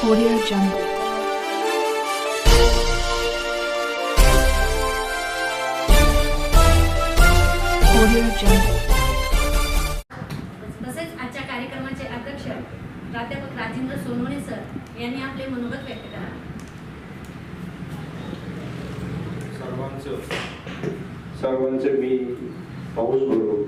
Audio Jungle. Audio Jungle. तसेच आजच्या कार्यक्रमाचे अध्यक्ष प्राध्यापक राजेंद्र सोनवणे सर यांनी आपले मनोगत व्यक्त करा सर्वांचं सर्वांचं मी पाऊस भरून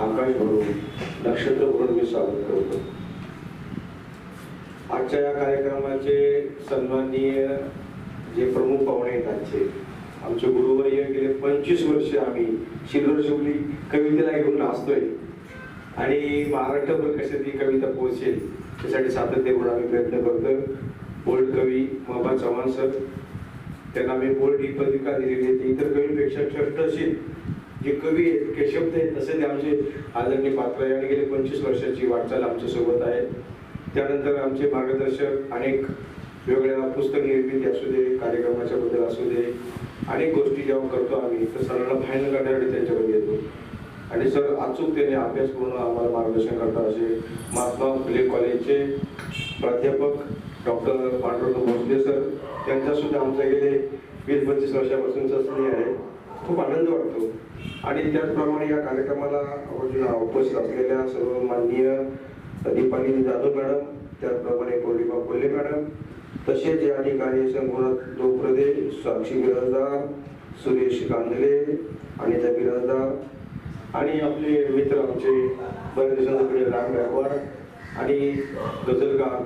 आकाश भरून नक्षत्र भरून मी स्वागत करतो आजच्या या कार्यक्रमाचे सन्माननीय जे प्रमुख पाहुणे आहेत आजचे. आमचे गुरुवर्य गेले पंचवीस वर्ष आम्ही शिल्लोर शिवली कवितेला घेऊन नाचतोय. आणि महाराष्ट्रभर कशी ती कविता पोहोचेल त्यासाठी सातत्यपूर्ण आम्ही प्रयत्न करतो. बोल्ड कवी मोहम्मद चव्हाण सर त्यांना मी बोल्ड ही पत्रिका दिलेली आहे. इतर कवींपेक्षा ठसठशीत जे कवी आहेत केशब्द आहेत तसे ते आमचे आदरणीय पात्र आहे आणि गेले पंचवीस वर्षाची वाटचाल आमच्यासोबत आहे. त्यानंतर आमचे मार्गदर्शक अनेक वेगवेगळ्या पुस्तक निर्मिती असू दे कार्यक्रमाच्या बद्दल असू दे अनेक गोष्टी जेव्हा करतो आम्ही तर सरांना फायनल करण्यासाठी त्यांच्याकडे येतो. आणि सर अचूक त्याने अभ्यास करून आम्हाला मार्गदर्शन करतात असे महात्मा फुले कॉलेजचे प्राध्यापक डॉक्टर पांडुरंग भोसले सर त्यांचा सुद्धा आमचा गेले वीस पंचवीस वर्षापासूनचा स्नेह आहे खूप आनंद वाटतो. आणि त्याचप्रमाणे या कार्यक्रमाला उपस्थित असलेल्या सर्व माननीय दीपाली जाधव मॅडम त्याचप्रमाणे पौर्णिमा कोल्हे मॅडम तसेच या ठिकाणी संगोनाथ प्रदेश साक्षी बिराजदार सुरेश कांदले अनिता बिराजदार आणि आपले मित्र आमचे बरेच दिवसांकडे राम गायकवाड आणि गजलकार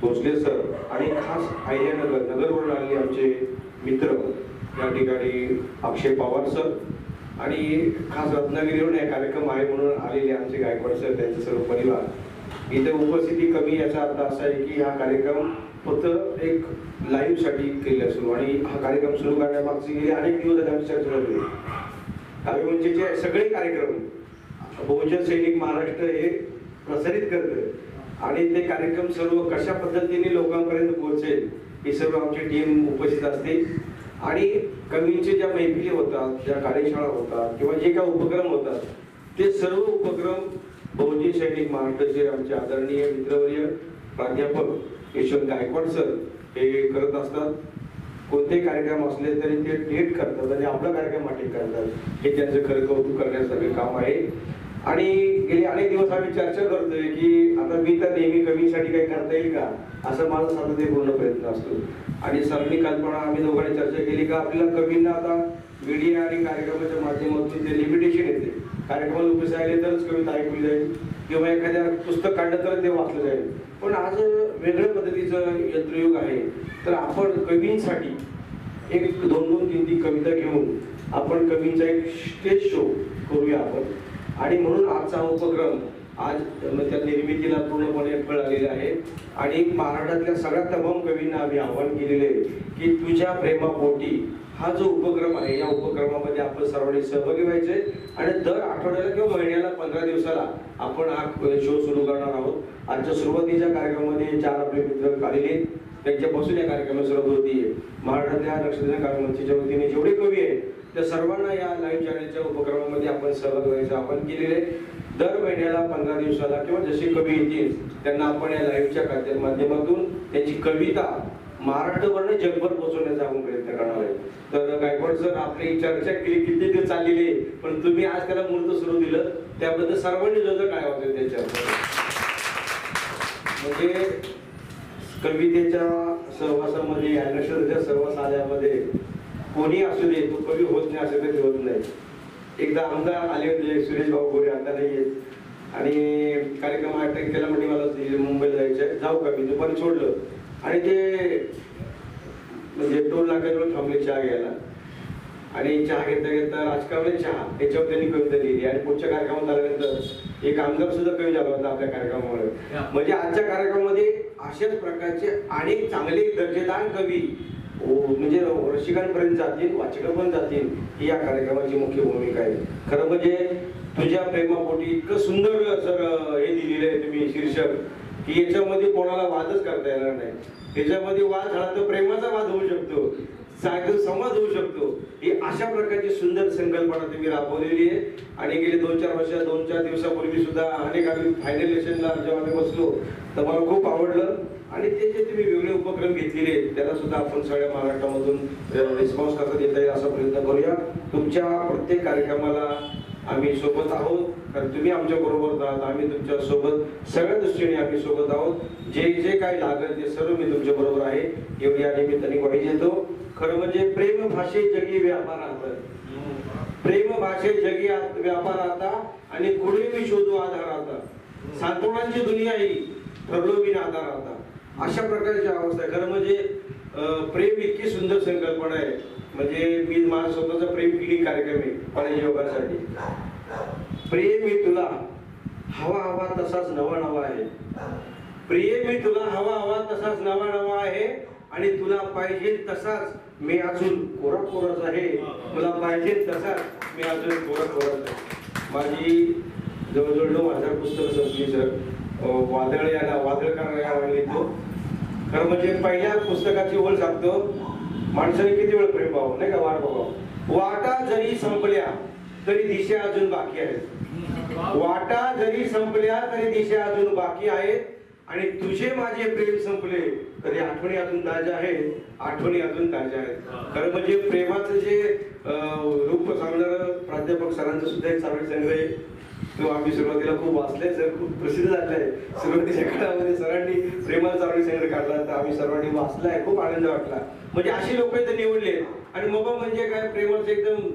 भोसले सर आणि खास अहिल्यानगर नगरवरून आलेले आमचे मित्र या ठिकाणी अक्षय पवार सर आणि खास रत्नागिरीवरून हा कार्यक्रम आहे म्हणून आलेले आमचे गायकवाड सर त्यांचे सर्व परिवार. इथे उपस्थिती कमी याचा अर्थ असा आहे की हा कार्यक्रम फक्त एक लाईव्हसाठी केलेला सुरू आणि हा कार्यक्रम सुरू करण्यामागची गेले अनेक दिवस आम्ही चर्चा झाली काव्य म्हणजे जे सगळे कार्यक्रम बहुजन सैनिक महाराष्ट्र हे प्रसारित करतं आणि ते कार्यक्रम सर्व कशा पद्धतीने लोकांपर्यंत पोहोचेल ही सर्व आमची टीम उपस्थित असते. आणि कवींचे ज्या मैफिली होतात ज्या कार्यशाळा होतात किंवा जे काही उपक्रम होतात ते सर्व उपक्रम बहुजन सैनिक महाराष्ट्राचे आमचे आदरणीय मित्रवर्य प्राध्यापक यशवंत गायकवाड सर हे करत असतात. कोणते कार्यक्रम असले तरी ते डेट करतात आणि आपला कार्यक्रम अटेंड करतात. हे त्यांचं खरं कौतुक करण्यासारखं काम आहे. आणि गेले अनेक दिवस आम्ही चर्चा करतोय की आता मी तर नेहमी कवीसाठी काही करता येईल का? असं माझा सातत्यपूर्ण प्रयत्न असतो. आणि सरांनी कल्पना आम्ही दोघांनी चर्चा केली का आपल्याला कवींना आता मीडिया आणि कार्यक्रमाच्या माध्यमातून ते लिमिटेशन येते कार्यक्रमाला उपस्थित राहिले तरच कविता ऐकली जाईल. किंवा एखाद्या पुस्तक काढलं तर ते वाचलं जाईल. पण आज वेगळ्या पद्धतीचं यंत्रयुग आहे. तर आपण कवींसाठी एक दोन दोन तीन तीन कविता घेऊन आपण कवींचा एक स्टेज शो करूया आपण. आणि म्हणून आजचा उपक्रम आज त्या निर्मितीला पूर्णपणे फळ आलेले आहे. आणि महाराष्ट्रातल्या सगळ्या तमाम कवींना आम्ही आव्हान केलेले आहे की तुझ्या प्रेमापोटी हा जो उपक्रम आहे या उप आपण सर्वांनी सहभागी व्हायचे आणि दर आठवड्याला किंवा महिन्याला पंधरा दिवसाला आपण हा शो सुरू करणार आहोत. आजच्या सुरुवातीच्या कार्यक्रमामध्ये चार आपले मित्र आलेले त्यांच्यापासून या कार्यक्रमाला सुरुवात होती महाराष्ट्रातल्या नक्षत्र कार्यमंचीच्या वतीने जेवढे कवी आहेत त्या सर्वांना या लाईव्ह चॅनलच्या उपक्रमामध्ये आपण सहभाग व्हायचं आपण केलेले दर महिन्याला पंधरा दिवसाला किंवा जसे कवी येतील त्यांना आपण या लाईव्हच्या माध्यमातून त्यांची कविता महाराष्ट्रभर जगभर पोहोचवण्याचा आपण प्रयत्न करणार आहे तर गायकवाड सर आपली चर्चा केली किती दिवस चाललेली आहे. पण तुम्ही आज त्याला मुहूर्त सुरू दिलं. त्याबद्दल सर्वांनी जो काय वाटेल त्याच्यावर. म्हणजे कवितेच्या सहवासामध्ये या सहवास आल्यामध्ये कोणी असू दे तो कवी होत नाही असं कधी होत नाही. एकदा आमदार आले होते सुरेश भाऊ गोरे आता नाही येत. आणि कार्यक्रम अटेंड केला म्हणजे मला मुंबईला जायचं. जाऊ का मी? दुपारी सोडलं. आणि ते म्हणजे टोल नाक्याजवळ थांबले चहा घ्यायला. आणि चहा घेता घेता राजकारणी चहा याच्यावर त्यांनी कविता लिहिली आणि पुढच्या कार्यक्रमात आल्यानंतर एक आमदार सुद्धा कवी झाला होता आपल्या कार्यक्रमामुळे. म्हणजे आजच्या कार्यक्रमामध्ये अशाच प्रकारचे अनेक चांगले दर्जेदार कवी म्हणजे रसिकांपर्यंत जातील वाचकांपर्यंत जातील ही या कार्यक्रमाची मुख्य भूमिका आहे. खरं म्हणजे तुझ्या प्रेमापोटी इतकं सुंदर सर हे दिलेलं आहे तुम्ही शीर्षक की याच्यामध्ये कोणाला वादच करता येणार नाही. याच्यामध्ये वाद झाला तर प्रेमाचा वाद होऊ शकतो. संवाद होऊ शकतो. ही अशा प्रकारची सुंदर संकल्पना तुम्ही राबवलेली आहे. आणि गेले दोन चार वर्ष दोन चार दिवसापूर्वी सुद्धा अनेक आम्ही फायनल लेशनला जेव्हा आम्ही बसलो तर मला खूप आवडलं. आणि ते जे तुम्ही वेगळे उपक्रम घेतलेले आहेत. त्याला सुद्धा आपण सगळ्या महाराष्ट्रामधून रिस्पॉन्स कसा देता येईल असा प्रयत्न करूया. तुमच्या प्रत्येक कार्यक्रमाला आम्ही सोबत आहोत. कारण तुम्ही आमच्या बरोबर आहात आम्ही तुमच्यासोबत सगळ्या दृष्टीने आम्ही सोबत आहोत. जे जे काही लागेल ते सर्व मी तुमच्या बरोबर आहे. एवढी या निमित्ताने ग्वाही देतो. खरं म्हणजे प्रेम भाषे जगी व्यापार आता प्रेम भाषे जगी व्यापार आता आणि कुणी मी शोधू आधार आता सांत्वनांची दुनिया ही ठरलो मी आधार आता अशा प्रकारची अवस्था आहे. खरं म्हणजे प्रेम इतकी सुंदर संकल्पना आहे. म्हणजे मी माझा स्वतःचा प्रेम क्लिनिक कार्यक्रम आहे कॉलेज योगासाठी. प्रेम मी तुला हवा हवा तसाच नवा नवा आहे. प्रिय मी तुला हवा हवा तसाच नवा नवा आहे आणि तुला पाहिजे तसाच मी अजून कोरा कोराच आहे. तुला पाहिजे तसाच मी अजून कोरा कोराच आहे. माझी जवळजवळ नऊ हजार पुस्तकं संपली सर. वादळ याला वादळ करणाऱ्या तो. खरं म्हणजे पहिल्या पुस्तकाची ओळ सांगतो माणसाने किती वेळ प्रेम पाहावं नाही का? वाट बघावं. वाटा जरी संपल्या तरी दिशा अजून बाकी आहेत. वाटा जरी संपल्या तरी दिशा अजून बाकी आहेत. आणि तुझे माझे प्रेम संपले. तरी आठवणी अजून ताज्या आहेत? आठवणी अजून ताज्या आहेत. खरं म्हणजे प्रेमाचं जे रूप सांगणार प्राध्यापक सरांचं सुद्धा एक चांगले संग्रह आहे. तो आम्ही सुरुवातीला खूप वाचलाय सर खूप प्रसिद्ध झालाय सुरुवातीच्या काळामध्ये सरांनी प्रेमाचा चांगले संग्रह काढला तर आम्ही सर्वांनी वाचलाय. खूप आनंद वाटला. म्हणजे अशी लोक इथे निवडले आणि मोबा म्हणजे काय? प्रेमाचं एकदम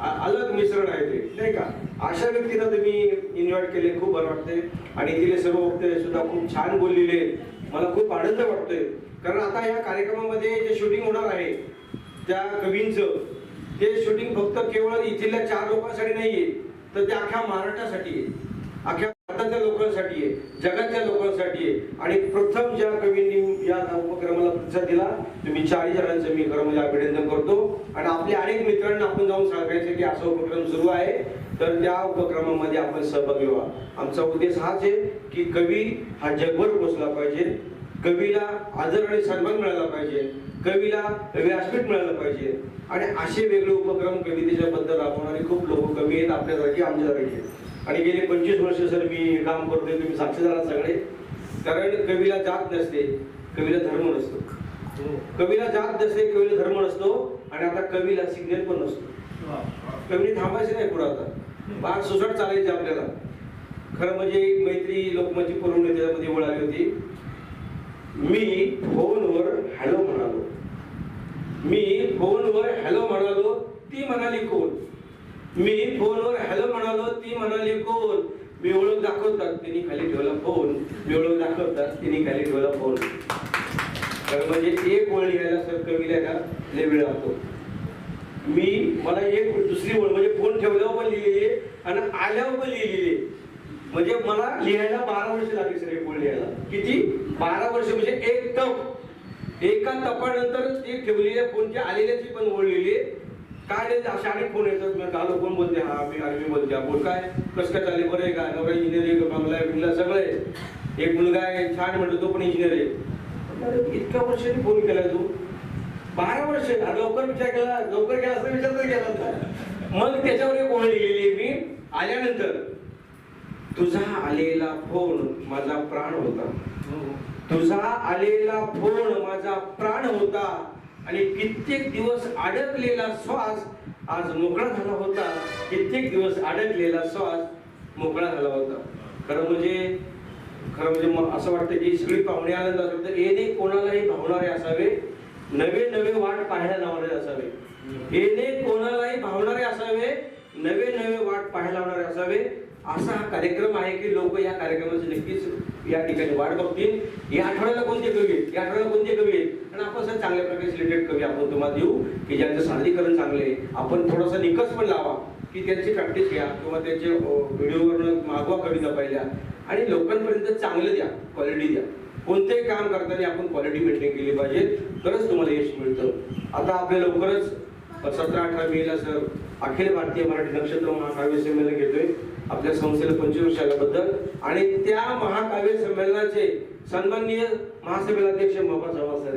अलग मिश्रण आहे ते नाही का? अशा व्यक्तीला तुम्ही इन्व्हाइट केले खूप बरं वाटते आणि तिले सर्व वक्ते सुद्धा खूप छान बोललेले. आहेत. मला खूप आनंद वाटतोय. कारण आता या कार्यक्रमामध्ये जे शूटिंग होणार आहे त्या कवींचं ते शूटिंग फक्त केवळ इथल्या चार लोकांसाठी नाहीये तर ते अख्ख्या महाराष्ट्रासाठी आहे. अख्ख्या भारताच्या लोकांसाठी आहे जगाच्या लोकांसाठी आहे. आणि प्रथम ज्या कवींनी या उपक्रमाला प्रतिसाद दिला तुम्ही चारही जणांचं मी खरं म्हणजे अभिनंदन करतो. आणि आपल्या अनेक मित्रांना आपण जाऊन सांगायचं की असा उपक्रम सुरू आहे. तर त्या उपक्रमामध्ये आपण सहभागी व्हा. आमचा उद्देश हाच आहे की कवी हा जगभर पोचला पाहिजे. कवीला आदर आणि सन्मान मिळाला पाहिजे. कवीला व्यासपीठ मिळालं पाहिजे. आणि असे वेगळे उपक्रम कवितेच्या बद्दल राबवणारे खूप लोक कवी आहेत आपल्यासारखी आमच्यासारखी आणि गेले पंचवीस वर्ष सर मी हे काम करतोय तुम्ही साक्षीदार सगळे. कारण कवीला जात नसते कवीला धर्म नसतो. कवीला जात नसते कवीला धर्म नसतो आणि आता कवीला सिग्नल पण नसतो. कवीने थांबायचं नाही पुढे आता. बाग सुसट चालायची आपल्याला. खरं म्हणजे एक मैत्री लोकमतची पुरवणी त्याच्यामध्ये ओळ आली होती. मी फोनवर हॅलो म्हणालो. मी फोनवर हॅलो म्हणालो ती म्हणाली कोण? मी फोनवर हॅलो म्हणालो ती म्हणाली कोण? मी ओळख दाखवतात तिने खाली ठेवला फोन. मी ओळख दाखवतात तिने खाली ठेवला फोन. तर म्हणजे एक ओळ लिहायला सर कवीला का? लय वेळ लागतो. मी मला एक दुसरी ओळ म्हणजे फोन ठेवल्यावर पण लिहिलेली आहे आणि आल्यावर पण लिहिलेली आहे. म्हणजे मला लिहायला बारा वर्ष लागली सर एक ओळ लिहायला. किती? बारा वर्ष म्हणजे एक तप. एका तपानंतर ती ठेवलेल्या फोनची आलेल्याची पण ओळ लिहिली आहे. काय नाही अशा अनेक फोन येतात. मग कालो कोण बोलते? हा मी आणि मी बोलते. हा बोल काय? कसं काय चालले बरं आहे का? नवरा इंजिनियर आहे बंगला आहे बिंगला सगळं आहे. एक मुलगा आहे छान म्हणतो तो पण इंजिनियर आहे. इतक्या वर्षांनी फोन केलाय तू? बारा वर्ष लवकर विचार केला लवकर केला असं विचार तर केला होता. मग त्याच्यावर एक ओळ लिहिलेली मी. आल्यानंतर तुझा आलेला फोन माझा प्राण होता. तुझा आलेला फोन माझा प्राण होता. आणि कित्येक दिवस अडकलेला श्वास आज मोकळा झाला होता. कित्येक दिवस अडकलेला श्वास मोकळा झाला होता. खरं म्हणजे खरं म्हणजे मग असं वाटतं की सगळी पाहुणे आनंद असं तर येणे कोणालाही भावणारे असावे. नवे नवे वाट पाहायला लावणारे असावे. येणे कोणालाही भावणारे असावे. नवे नवे वाट पाहायला लावणारे असावे. असा हा कार्यक्रम आहे की लोक या कार्यक्रमाची नक्कीच या ठिकाणी वाट बघतील. या आठवड्याला कोणते कवी आहेत? या आठवड्याला कोणते कवी आहेत? आणि आपण सर चांगल्या प्रकारे सिलेक्टेड कवी आपण तुम्हाला देऊ की ज्यांचं सादरीकरण चांगले आहे. आपण थोडासा निकष पण लावा की त्यांची प्रॅक्टिस घ्या किंवा त्यांचे व्हिडिओवरनं मागवा कविता पाहिल्या. आणि लोकांपर्यंत चांगलं द्या क्वालिटी द्या. कोणतेही काम करताना आपण क्वालिटी मेंटेन केली पाहिजे. तरच तुम्हाला यश मिळतं. आता आपल्या लवकरच सतरा अठरा मेला सर अखिल भारतीय मराठी नक्षत्र महाकाव्य संमेलन घेतोय. आपल्या संस्थेला पंचवीस आणि त्या महाकाव्य संमेलनाचे सन्माननीय महासभेला अध्यक्ष मोहम्मद चव्हाण सर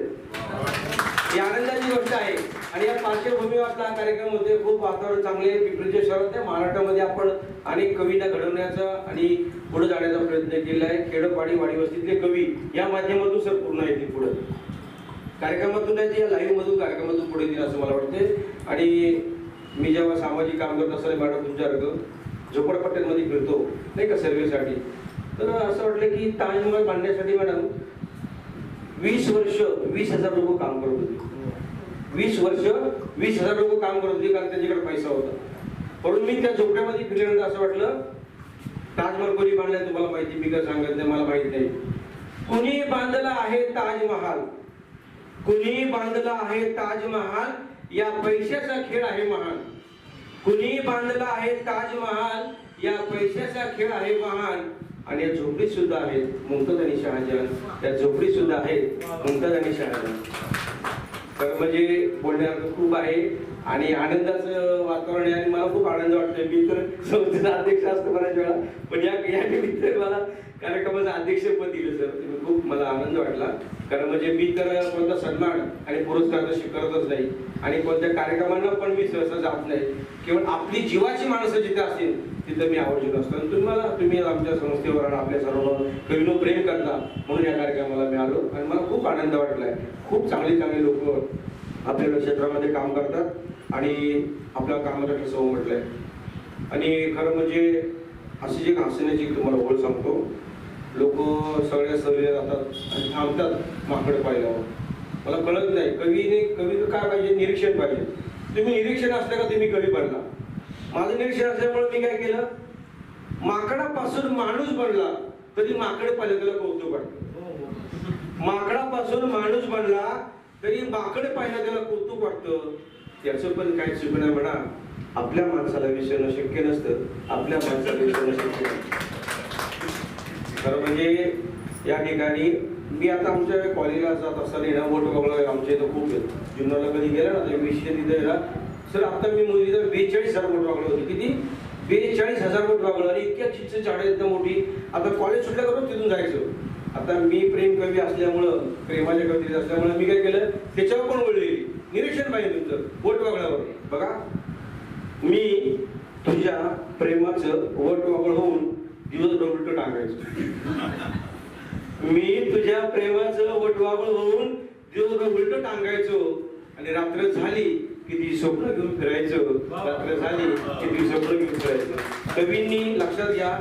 ही आनंदाची गोष्ट आहे. आणि या पार्श्वभूमीवर आपला हा कार्यक्रम होते खूप वातावरण चांगले आहे. पिंपरीच्या शहरात आहे महाराष्ट्रामध्ये आपण अनेक कविता घडवण्याचा आणि पुढे जाण्याचा प्रयत्न केला आहे खेडोपाडी वाडीवस्तीतले कवी या माध्यमातून सर पूर्ण येतील पुढे. कार्यक्रमातून नाही या लाईव्ह मधून कार्यक्रमातून पुढे दिलं असं मला वाटते आणि मी जेव्हा सामाजिक काम करत असताना मॅडम तुमच्यासारखं झोपडपट्ट्यांमध्ये फिरतो नाही का सर्वेसाठी. तर असं वाटलं की ताजमहल बांधण्यासाठी मॅडम वीस वर्ष वीस हजार लोक काम करत होते. वीस वर्ष वीस हजार लोक काम करत होते कारण त्यांच्याकडे पैसा होता. म्हणून मी त्या झोपड्यामध्ये फिरल्यानंतर असं वाटलं ताजमहल कोणी बांधलाय तुम्हाला माहिती मी काय सांगत नाही मला माहीत नाही. कुणी बांधला आहे ताजमहाल? कुणी बांधला आहे ताजमहाल या पैशाचा खेळ आहे महान कुणी बांधला आहे ताजमहाल या पैशाचा खेळ आहे महान आणि या झोपडी सुद्धा आहेत मुमताज आणि शहाजहान. त्या झोपडी सुद्धा आहेत मुमताज आणि शहाजहान. तर म्हणजे बोलण्यासारखं खूप आहे आणि आनंदाचं वातावरण आहे आणि मला खूप आनंद वाटतोय. मी तर संस्थेचा अध्यक्ष असतो बऱ्याच वेळा. पण या या निमित्त मला कार्यक्रमाचं अध्यक्षपद दिलं सर तुम्ही खूप मला आनंद वाटला. कारण म्हणजे मी तर कोणता सन्मान आणि पुरस्कार तर स्वीकारतच नाही आणि कोणत्या कार्यक्रमांना पण मी सहसा जात नाही. केवळ आपली जीवाची माणसं जिथे असतील तिथं मी आवर्जून असतो. आणि तुम्हाला तुम्ही आमच्या संस्थेवर आणि आपल्या सर्व कवीनो प्रेम करता म्हणून या कार्यक्रमाला मी आलो. आणि मला खूप आनंद वाटलाय. खूप चांगले चांगले लोक आपल्या क्षेत्रामध्ये काम करतात. आणि आपल्या कामाला ठसव म्हटलंय आणि खरं म्हणजे अशी जी हसण्याची तुम्हाला ओळ सांगतो लोक सगळ्या सवयी जातात आणि थांबतात माकडे पाहिल्यावर मला कळत नाही. कवीने कवी काय पाहिजे? निरीक्षण पाहिजे. तुम्ही निरीक्षण असलं का तुम्ही कवी बनला? माझं निरीक्षण असल्यामुळे मी काय केलं? माकडापासून माणूस बनला तरी माकड पाहिलं त्याला कौतुक वाटत. माकडापासून माणूस बनला तरी माकड पाहिलं त्याला कौतुक वाटतं. त्याचं पण काय चुकणं म्हणा आपल्या माणसाला विसरणं शक्य नसतं. आपल्या माणसाला विसरणं शक्य नसतं. खरं म्हणजे या ठिकाणी मी आता आमच्या कॉलेजला जात असताना ना वोट बघणार आमच्या इथं खूप आहेत. जुन्नरला कधी गेला ना तर विषय तिथे सर आता मी मुलीला बेचाळीस हजार वोट वागलं होती. किती? बेचाळीस हजार वोट वागलं आणि इतक्या चिच्छ झाडं एकदम मोठी. आता कॉलेज सुटल्या करून तिथून जायचं? आता मी प्रेम कवी असल्यामुळं प्रेमाच्या कवितेत असल्यामुळं मी काय केलं? त्याच्यावर पण वळलेली निरीक्षण पाहिजे तुमचं. वट वागल्यावर बघा. मी तुझ्या प्रेमाचं वट वागळ होऊन दिवस डोबलट टाकायचो मी तुझ्या प्रेमाचं वटवागळ होऊन दिवस उलट टांगायचो. आणि रात्र झाली की ती स्वप्न घेऊन फिरायचो. रात्र झाली की ती स्वप्न घेऊन फिरायचो. कवींनी लक्षात घ्या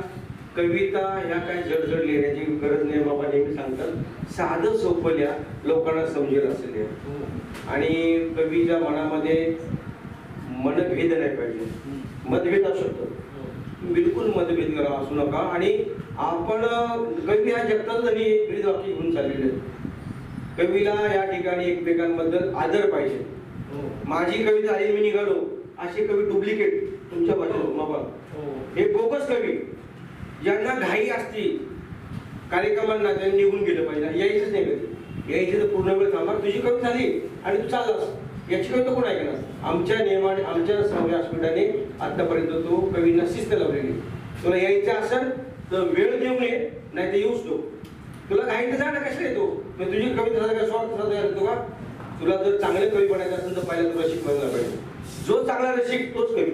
कविता ह्या काय जडजड लिहिण्याची गरज नाही बाबा नेहमी सांगतात. साधं सोपं लिहा लोकांना समजेल असेल आणि कवीच्या मनामध्ये मनभेद नाही पाहिजे. मतभेद असू शकतो. बिलकुल मतभेद करा असू नका. आणि आपण कवी हा जगताच आणि एक ब्रीद वाक्य घेऊन चाललेले. कवीला या ठिकाणी एकमेकांबद्दल आदर पाहिजे. माझी कविता आली मी निघालो. असे कवी डुप्लिकेट तुमच्या भाषेत बाबा हे. बोगस कवी ज्यांना घाई असती कार्यक्रमांना त्यांनी निघून गेलं पाहिजे. यायचंच नाही कधी. यायचं तर पूर्ण वेळ थांबा. तुझी कवी झाली आणि तू चाललास याची कविता कोण ऐकणार? आमच्या नियमाने आमच्या सहाव्या व्यासपीठाने आतापर्यंत तो कवींना शिस्त लावलेली. तुला यायचं असेल तर वेळ देऊ नये नाही तर येऊच नको. तुला काही तर जाणं कसं येतो मग तुझी कविता साधा काय स्वार्थ तयार येतो का? तुला जर चांगले कवी बनायचं असेल तर पहिला तुला शिकवायला पाहिजे. जो चांगला रसिक तोच कवी.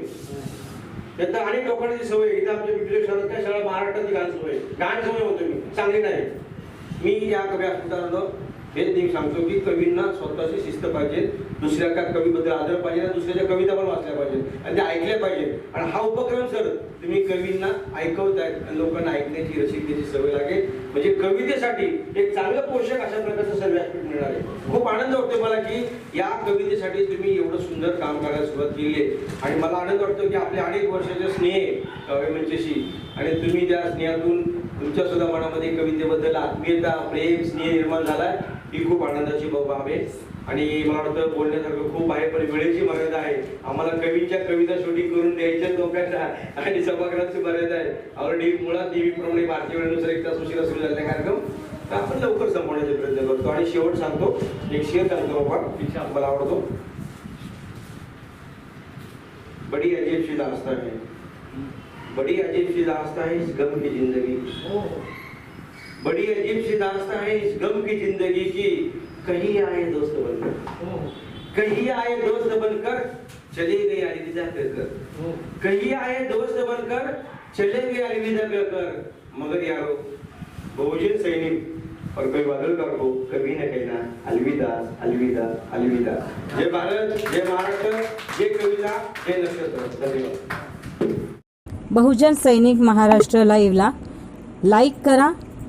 त्यात अनेक लोकांची सवय इथं आमच्या बिबले शहरात काय शाळा महाराष्ट्रातली गाण सवय गाण सवय होतो मी. चांगली नाही. मी या कवी अस्पताला हे मी सांगतो की कवींना स्वतःची शिस्त पाहिजे दुसऱ्या का कवीबद्दल आदर पाहिजे आणि दुसऱ्याच्या कविता पण वाचल्या पाहिजे आणि त्या ऐकल्या पाहिजेत. आणि हा उपक्रम सर तुम्ही कवींना ऐकवतायत आणि लोकांना ऐकण्याची रसिकतेची सवय लागेल. म्हणजे कवितेसाठी एक चांगलं पोषक अशा प्रकारचं सर व्यासपीठ मिळणार आहे. खूप आनंद वाटतो मला की या कवितेसाठी तुम्ही एवढं सुंदर काम करायला सुरुवात केली आहे. आणि मला आनंद वाटतो की आपल्या अनेक वर्षाचे स्नेह आहे आणि तुम्ही त्या स्नेहातून तुमच्या सुद्धा मनामध्ये कवितेबद्दल आत्मीयता प्रेम स्नेह निर्माण झालाय ही खूप आनंदाची बाब आहे. आणि मला वाटतं बोलण्यासारखं खूप आहे पण वेळेची मर्यादा आहे. आम्हाला कवींच्या कविता शूटिंग करून द्यायच्या लोकांना आणि सभागृहाची मर्यादा आहे. ऑलरेडी मुळात नेहमीप्रमाणे भारतीय वेळेनुसार एक तास उशिरा सुरू झालेला कार्यक्रम तर आपण लवकर संपवण्याचा प्रयत्न करतो. आणि शेवट सांगतो एक शेअर सांगतो बाबा मला आवडतो. बडी अजीब सी आहे. है बड़ी अजीब सी आहे है इस गम की जिंदगी. हो, हो. बड़ी अजीब सी दास्तां है इस गम की जिंदगी की। कहीं आए दोस्त बनकर। कहीं आए दोस्त बनकर चले गए अलविदा कहकर कहीं आए दोस्त बनकर चले गए अलविदा कहकर मगर यारो बहुजन सैनिक और कोई वादळकर को कभी न कहना अलविदा अलविदा अलविदा। जय भारत जय महाराष्ट्र जय कविता जय नक्षत्र। धन्यवाद। बहुजन सैनिक महाराष्ट्र लाईव्हला लाईक करा